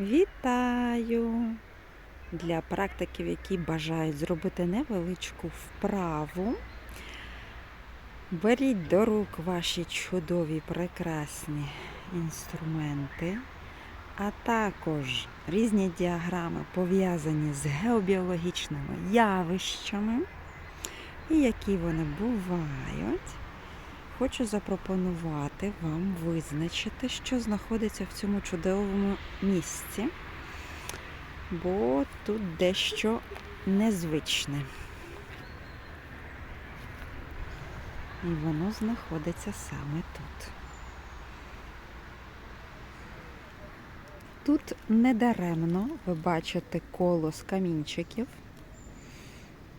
Вітаю! Для практиків, які бажають зробити невеличку вправу, беріть до рук ваші чудові прекрасні інструменти, а також різні діаграми, пов'язані з геобіологічними явищами, і які вони бувають. Хочу запропонувати вам визначити, що знаходиться в цьому чудовому місці, бо тут дещо незвичне. І воно знаходиться саме тут. Тут недаремно ви бачите коло з камінчиків.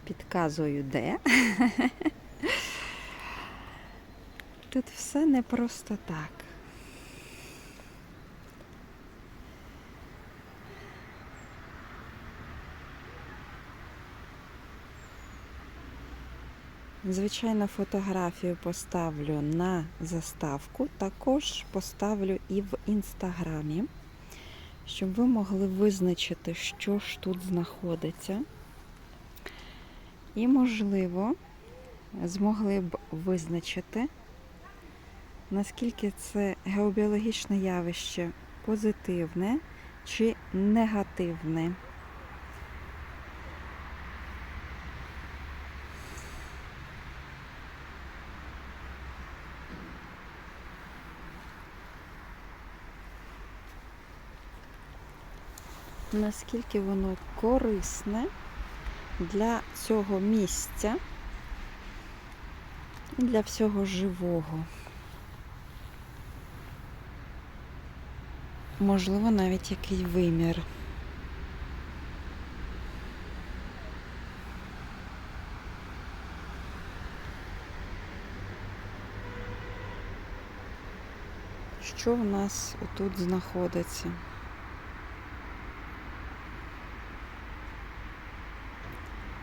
Підказую де. Тут все не просто так. Звичайно, фотографію поставлю на заставку, також поставлю і в інстаграмі, щоб ви могли визначити, що ж тут знаходиться. І, можливо, змогли б визначити, наскільки це геобіологічне явище позитивне чи негативне. Наскільки воно корисне для цього місця і для всього живого. Можливо, навіть який вимір. Що в нас тут знаходиться?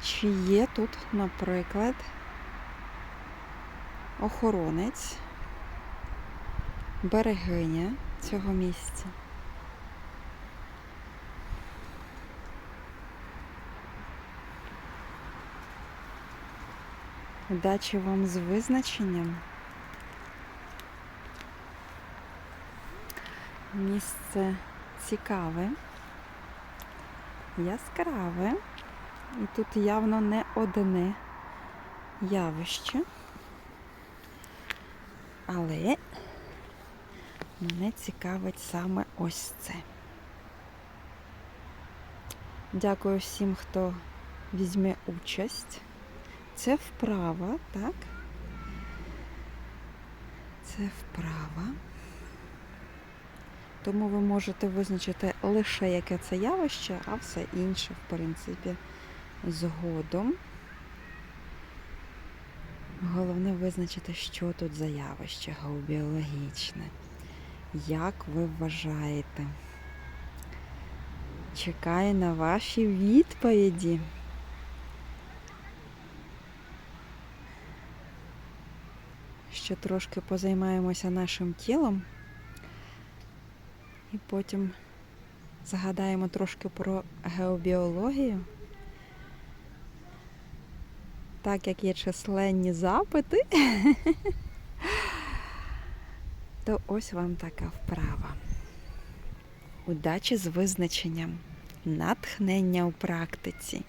Чи є тут, наприклад, охоронець, берегиня цього місця? Удачі вам з визначенням. Місце цікаве, яскраве, і тут явно не одне явище. Але мене цікавить саме ось це. Дякую всім, хто візьме участь. Це вправа, так? Це вправа. Тому ви можете визначити лише яке це явище, а все інше, в принципі, згодом. Головне визначити, що тут за явище геобіологічне. Як ви вважаєте? Чекаю на ваші відповіді. Ще трошки позаймаємося нашим тілом і потім згадаємо трошки про геобіологію. Так як є численні запити, то ось вам така вправа. Удачі з визначенням, натхнення у практиці.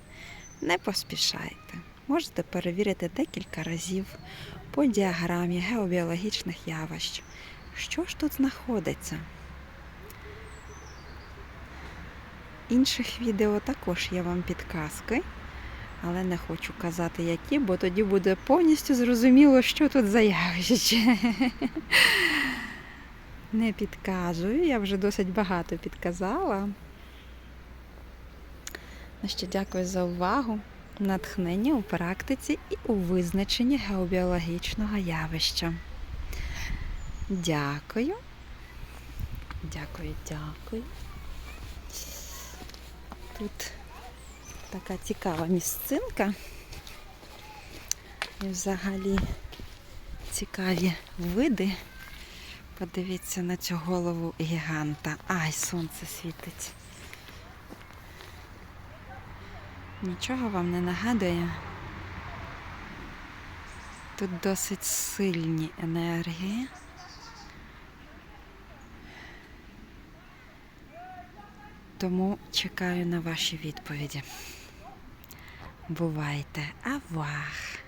Не поспішайте. Можете перевірити декілька разів по діаграмі геобіологічних явищ. Що ж тут знаходиться? Інших відео також є вам підказки, але не хочу казати, які, бо тоді буде повністю зрозуміло, що тут за явище. Не підказую, я вже досить багато підказала. Ну дякую за увагу, натхнення у практиці і у визначенні геобіологічного явища. Дякую. Дякую, дякую. Тут така цікава місцинка. І взагалі цікаві види Подивіться на цю голову гіганта. Ай, сонце світить. Нічого вам не нагадує. Тут досить сильні енергії. Тому чекаю на ваші відповіді. Бувайте, авах!